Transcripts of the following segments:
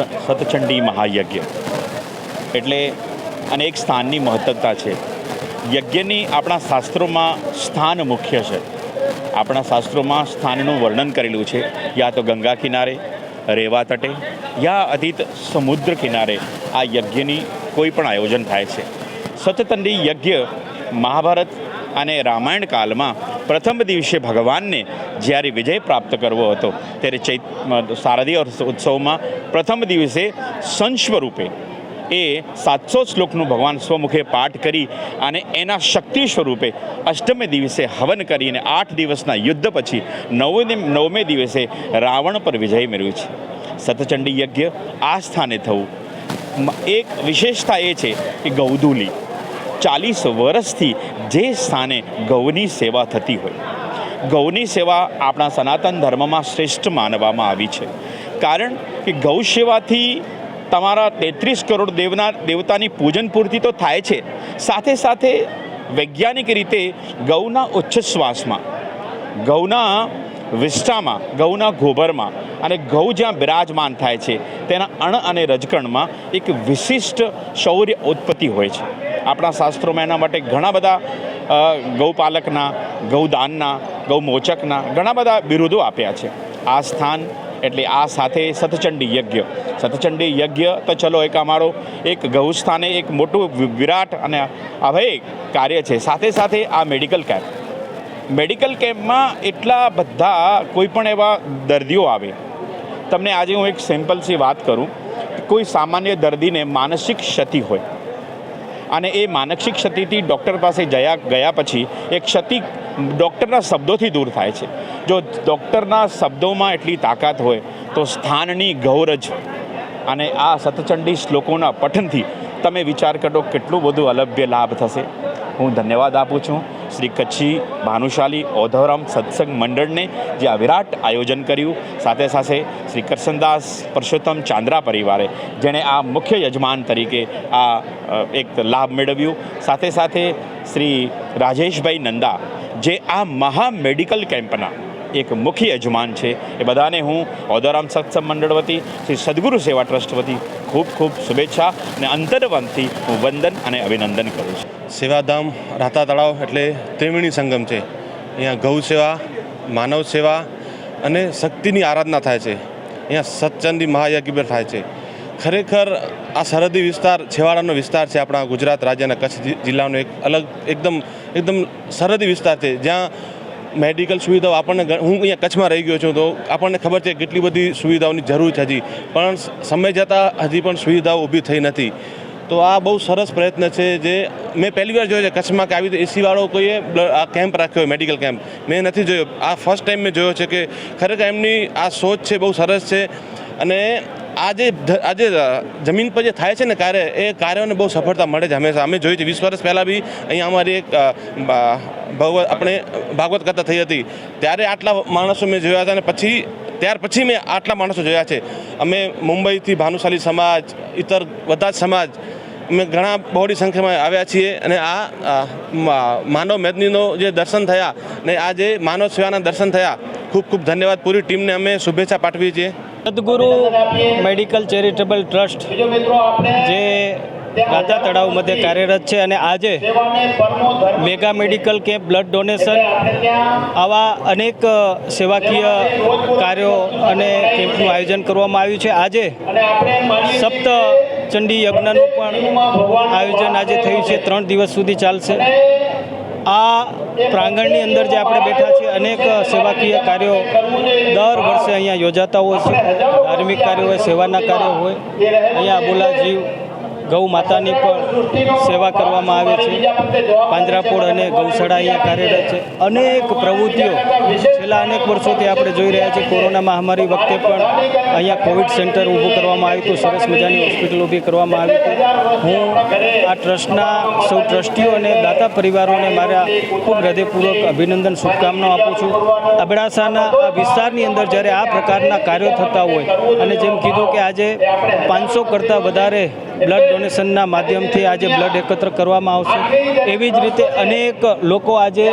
સતચંડી મહાયજ્ઞ. એટલે અનેક સ્થાનની મહત્તતા છે. યજ્ઞની આપણા શાસ્ત્રોમાં સ્થાન મુખ્ય છે. આપણા શાસ્ત્રોમાં સ્થાનનું વર્ણન કરેલું છે. યા તો ગંગા કિનારે, રેવા તટે, યા અધિત સમુદ્ર કિનારે આ યજ્ઞની કોઈ પણ આયોજન થાય છે. સતચંડી યજ્ઞ મહાભારત અને રામાયણ કાળમાં પ્રથમ દિવસે ભગવાનને જ્યારે વિજય પ્રાપ્ત કરવો હતો, ત્યારે ચૈત શારદીય ઉત્સવમાં પ્રથમ દિવસે સંસ્વરૂપે એ સાતસો શ્લોકનું ભગવાન સ્વમુખે પાઠ કરી અને એના શક્તિ સ્વરૂપે અષ્ટમે દિવસે હવન કરીને આઠ દિવસના યુદ્ધ પછી નવમે નવમે દિવસે રાવણ પર વિજય મેળવ્યું છે. સતચંડી યજ્ઞ આ સ્થાને થવું. એક વિશેષતા એ છે કે ગૌધુલી ચાલીસ વર્ષથી જે સ્થાને ગૌની સેવા થતી હોય. ગૌની સેવા આપણા સનાતન ધર્મમાં શ્રેષ્ઠ માનવામાં આવી છે. કારણ કે ગૌ સેવાથી તમારા તેત્રીસ કરોડ દેવના, દેવતાની પૂજન પૂર્તિ તો થાય છે. સાથે સાથે વૈજ્ઞાનિક રીતે ગૌના ઉચ્છ્વાસમાં ગૌના વિષ્ટામાં ગૌના ગોબરમાં અને ગૌ જ્યાં બિરાજમાન થાય છે, તેના અણ અને રજકણમાં એક વિશિષ્ટ શૌર્ય ઉત્પત્તિ હોય છે. આપણા શાસ્ત્રોમાં એના માટે ઘણા બધા ગૌપાલકના, ગૌદાનના, ગૌમોચકના ઘણા બધા બિરુદો આપ્યા છે. આ સ્થાન એટલે આ સાથે સતચંડી યજ્ઞ. સતચંડી યજ્ઞ તો ચલો એક અમારો એક ગૌસ્થાને એક મોટું વિરાટ અને અભય કાર્ય છે. સાથે સાથે આ મેડિકલ કેમ્પ. મેડિકલ કેમ્પમાં એટલા બધા કોઈ પણ એવા દર્દીઓ આવે. તમને આજે હું એક સિમ્પલથી વાત કરું. કોઈ સામાન્ય દર્દીને માનસિક ક્ષતિ હોય અને એ માનસિક ક્ષતિથી ડૉક્ટર પાસે જયા ગયા પછી એ ક્ષતિ ડૉક્ટરના શબ્દોથી દૂર થાય છે. જો ડૉક્ટરના શબ્દોમાં એટલી તાકાત હોય તો સ્થાનની ગૌરજ અને આ સતચંડી શ્લોકોના પઠનથી તમે વિચાર કરો કેટલું બધું અલભ્ય લાભ થશે. હું ધન્યવાદ આપું છું. શ્રી કચ્છી ભાનુશાલી ઓધવરામ સત્સંગ મંડળને જે આ વિરાટ આયોજન કર્યું. સાથે સાથે શ્રી કરશનદાસ પરસોત્તમ ચાંદ્રા પરિવારે, જેણે આ મુખ્ય યજમાન તરીકે આ એક લાભ મેળવ્યું. સાથે સાથે શ્રી રાજેશભાઈ નંદા, જે આ મહા મેડિકલ કેમ્પના એક મુખ્ય યજમાન છે. એ બધાને હું ઓદરામ સત્સંગ મંડળ વતી, શ્રી સદગુરુ સેવા ટ્રસ્ટ વતી ખૂબ ખૂબ શુભેચ્છા અને અંતરવનથી હું વંદન અને અભિનંદન કરું છું. સેવાધામ રાતા તળાવ એટલે ત્રિવેણી સંગમ છે. અહીંયા ગૌ સેવા, માનવ સેવા અને શક્તિની આરાધના થાય છે. અહીંયા સતચંદી મહાયજ્ઞ પણ થાય છે. ખરેખર આ સરહદી વિસ્તાર, છેવાડાનો વિસ્તાર છે આપણા ગુજરાત રાજ્યના કચ્છ જિલ્લાનો એક અલગ, એકદમ એકદમ સરહદી વિસ્તાર છે. જ્યાં મેડિકલ સુવિધાઓ આપણને હું અહીંયા કચ્છમાં રહી ગયો છું તો આપણને ખબર છે કેટલી બધી સુવિધાઓની જરૂર છે હજી. પણ સમય જતાં હજી પણ સુવિધાઓ ઊભી થઈ નથી. તો આ બહુ સરસ પ્રયત્ન છે જે મેં પહેલી વાર જોયો છે કચ્છમાં કે આવી રીતે એસીવાળો કોઈએ આ કેમ્પ રાખ્યો હોય, મેડિકલ કેમ્પ. મેં નથી જોયો. આ ફર્સ્ટ ટાઈમ મેં જોયો છે કે ખરેખર એમની આ સોચ છે બહુ સરસ છે અને આ જે ધ- જમીન પર જે થાય છે ને કાર્ય, એ કાર્યોને બહુ સફળતા મળે છે હંમેશા. અમે જોઈ છે, વીસ વર્ષ પહેલાં બી અહીંયા અમારી એક ભગવત, આપણે ભાગવત કથા થઈ હતી. ત્યારે આટલા માણસો મેં જોયા હતા અને પછી, ત્યાર પછી મેં આટલા માણસો જોયા છે. અમે મુંબઈથી ભાનુશાલી સમાજ, ઇતર, બધા જ સમાજ અમે ઘણા બહોળી સંખ્યામાં આવ્યા છીએ અને આ માનવ મેદનીનો જે દર્શન થયા ને આ જે માનવ સેવાના દર્શન થયા ખૂબ ખૂબ ધન્યવાદ. પૂરી ટીમને અમે શુભેચ્છા પાઠવીએ છીએ. સદગુરુ મેડિકલ ચેરિટેબલ ટ્રસ્ટ જે રાધા તળાવ મધ્ય કાર્યરત છે અને આજે mega medical camp blood donation આવા અનેક સેવાકીય કાર્યો અને કેમ્પનું આયોજન કરવામાં આવ્યું છે. આજે સપ્ત ચંડી યજ્ઞનું પણ આયોજન આજે થયું છે. ત્રણ દિવસ સુધી ચાલશે. આ પ્રાંગણની અંદર જે આપણે બેઠા છીએ, અનેક સેવાકીય કાર્યો દર વર્ષે અહીંયા યોજાતા હોય છે. ધાર્મિક કાર્યો હોય, સેવાના કાર્યો હોય. અહીંયા બોલા જીવ, ગૌ માતાની પણ સેવા કરવામાં આવે છે. પાંજરાપોળ અને ગૌશાળા અહીંયા કાર્યરત છે. અનેક પ્રવૃત્તિઓ છેલ્લા અનેક વર્ષોથી આપણે જોઈ રહ્યા છીએ કોરોના મહામારી વખતે પણ અહીંયા કોવિડ સેન્ટર ઊભું કરવામાં આવ્યું હતું. સરસ મજાની હોસ્પિટલ ઊભી કરવામાં આવી હતી. હું આ ટ્રસ્ટના સૌ ટ્રસ્ટીઓ અને દાતા પરિવારોને મારા ખૂબ હૃદયપૂર્વક અભિનંદન, શુભકામનાઓ આપું છું. અબડાસાના આ વિસ્તારની અંદર જ્યારે આ પ્રકારના કાર્યો થતા હોય અને જેમ કીધું કે આજે પાંચસો કરતાં વધારે બ્લડ ડોનેશનના માધ્યમથી આજે બ્લડ એકત્ર કરવામાં આવશે. એવી જ રીતે અનેક લોકો આજે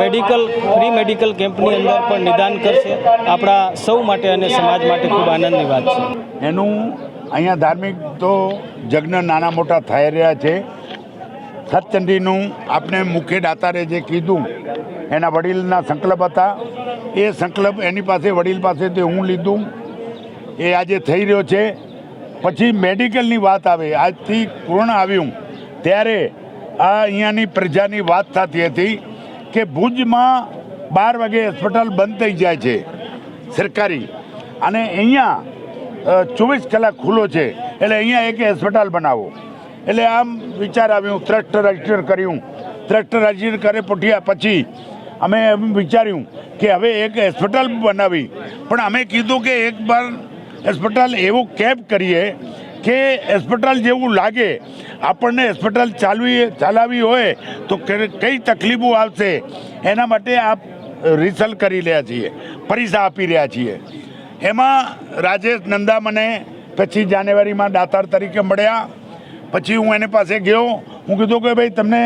મેડિકલ, ફ્રી મેડિકલ કેમ્પની અંદર પણ નિદાન કરશે. આપણા સૌ માટે અને સમાજ માટે ખૂબ આનંદની વાત છે. એનું અહીંયા ધાર્મિક તો જગ્ન નાના મોટા થઈ રહ્યા છે. સતચંડીનું આપણે મુખ્ય દાતારે જે કીધું, એના વડીલના સંકલ્પ હતા. એ સંકલ્પ એની પાસે, વડીલ પાસેથી હું લીધું. એ આજે થઈ રહ્યો છે. પછી મેડિકલની વાત આવે. આજથી પૂર્ણ આવ્યું? ત્યારે આ અહીંયાની પ્રજાની વાત થતી હતી કે ભુજમાં બાર વાગે હોસ્પિટલ બંધ થઈ જાય છે સરકારી. અને અહીંયા ચોવીસ કલાક ખુલ્લો છે. એટલે અહીંયા એક હોસ્પિટલ બનાવો. એટલે આમ વિચાર આવ્યું ટ્રસ્ટ રજિસ્ટર કર્યું. ટ્રસ્ટ રજિસ્ટર કરે પૂઠ્યા પછી અમે એમ વિચાર્યું કે હવે એક હોસ્પિટલ બનાવી. પણ અમે કીધું કે એક વાર હોસ્પિટલ એવું કેબ કરીએ કે હોસ્પિટલ જેવું લાગે, આપણને હોસ્પિટલ ચાલવી ચલાવવી હોય તો કઈ તકલીફો આવશે, એના માટે આપ રિસલ કરી રહ્યા છીએ, પરીક્ષા આપી રહ્યા છીએ. એમાં રાજેશ નંદા મને પછી જાન્યુઆરીમાં દાતાર તરીકે મળ્યા. પછી હું એને પાસે ગયો, હું કીધું કે ભાઈ તમને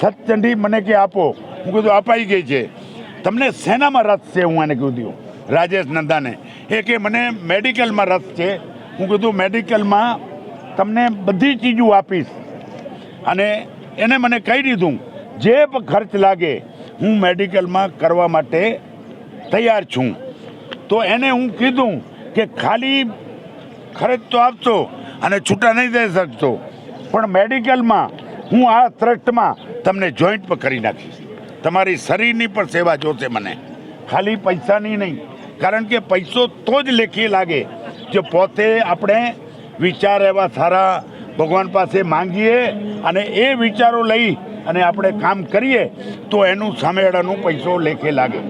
સતચંડી મને કે આપો. હું કીધું અપાઈ ગઈ છે. તમને શેનામાં રસ છે? હું એને કીધું રાજેશ નંદાને. એ કે મને મેડિકલમાં રસ છે. હું કીધું, મેડિકલમાં તમને બધી ચીજો આપીશ. અને એને મને કહી દીધું, જે ખર્ચ લાગે, હું મેડિકલમાં કરવા માટે તૈયાર છું. તો એને હું કીધું કે, ખાલી ખર્ચ તો આપશો અને છૂટા નહીં દઈ શકશો, પણ મેડિકલમાં હું આ ટ્રસ્ટમાં તમને જોઈન્ટ પણ કરી નાખીશ. તમારી શરીરની પણ સેવા જોશે મને. ખાલી પૈસાની નહીં કારણ કે પૈસો તો જ લેખી લાગે. જો પોતે આપણે વિચાર એવા સારા ભગવાન પાસે માંગીએ અને એ વિચારો લઈ અને આપણે કામ કરીએ, તો એનું સામેવાળાનું પૈસો લેખે લાગે.